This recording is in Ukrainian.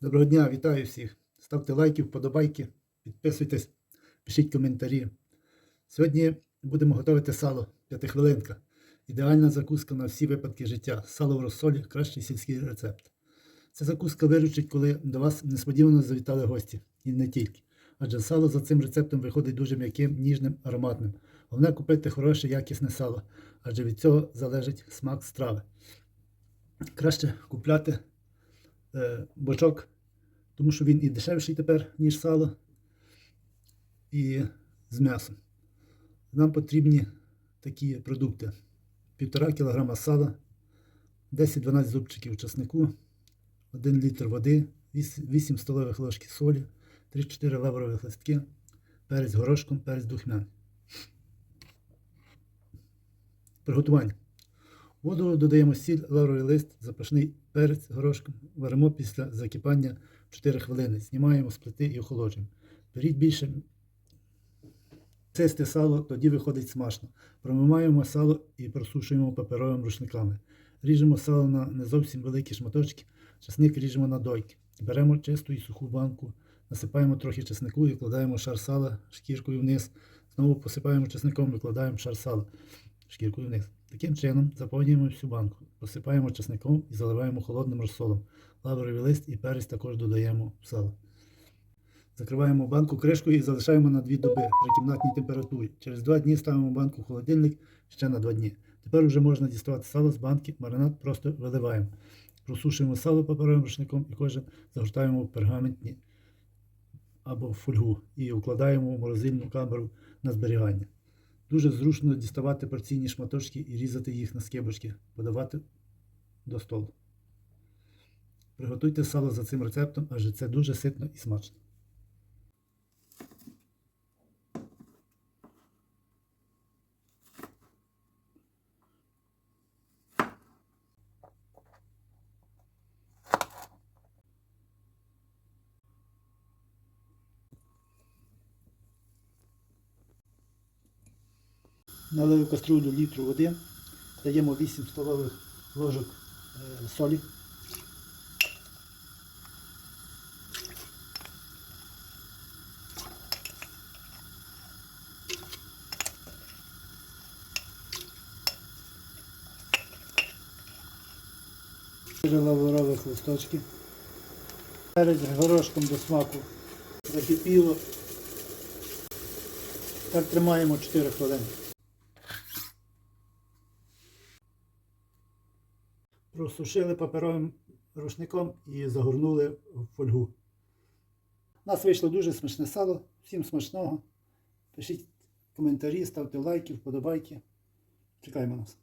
Доброго дня, вітаю всіх. Ставте лайки, вподобайки, підписуйтесь, пишіть коментарі. Сьогодні будемо готувати сало п'ятихвилинка. Ідеальна закуска на всі випадки життя. Сало в розсолі кращий сільський рецепт. Ця закуска виручить, коли до вас несподівано завітали гості. І не тільки. Адже сало за цим рецептом виходить дуже м'яким, ніжним, ароматним. Головне купити хороше, якісне сало, адже від цього залежить смак страви. Краще купляти бочок, тому що він і дешевший тепер, ніж сало, і з м'ясом. Нам потрібні такі продукти: 1,5 кг сала, 10-12 зубчиків часнику, 1 літр води, 8 столових ложки солі, 3-4 лаврових листки, перець горошком, перець духмяний. Приготування. Воду додаємо сіль, лавровий лист, запашний перець горошком. Варимо після закипання 4 хвилини. Знімаємо з плити і охолоджуємо. Беріть більше чисте сало, тоді виходить смачно. Промиваємо сало і просушуємо паперовими рушниками. Ріжемо сало на не зовсім великі шматочки, часник ріжемо на дойки. Беремо чисту і суху банку, насипаємо трохи чеснику і вкладаємо шар сала шкіркою вниз. Знову посипаємо чесником, викладаємо шар сала шкіркою вниз. Таким чином заповнюємо всю банку, посипаємо чесником і заливаємо холодним розсолом. Лавровий лист і перець також додаємо в сало. Закриваємо банку кришкою і залишаємо на 2 доби при кімнатній температурі. Через 2 дні ставимо банку в холодильник ще на 2 дні. Тепер вже можна діставати сало з банки, маринад просто виливаємо. Просушуємо сало паперовим рушником і кожен загортаємо в пергаментні або в фольгу і вкладаємо в морозильну камеру на зберігання. Дуже зручно діставати порційні шматочки і різати їх на скибочки, подавати до столу. Приготуйте сало за цим рецептом, адже це дуже ситно і смачно. Налили в каструлю літру води, даємо 8 столових ложок е, солі. Лаврових листочки. Перець горошком до смаку закипіло. Так тримаємо 4 хвилини. Просушили паперовим рушником і загорнули в фольгу. У нас вийшло дуже смачне сало. Всім смачного. Пишіть коментарі, ставте лайки, вподобайки. Чекаємо нас.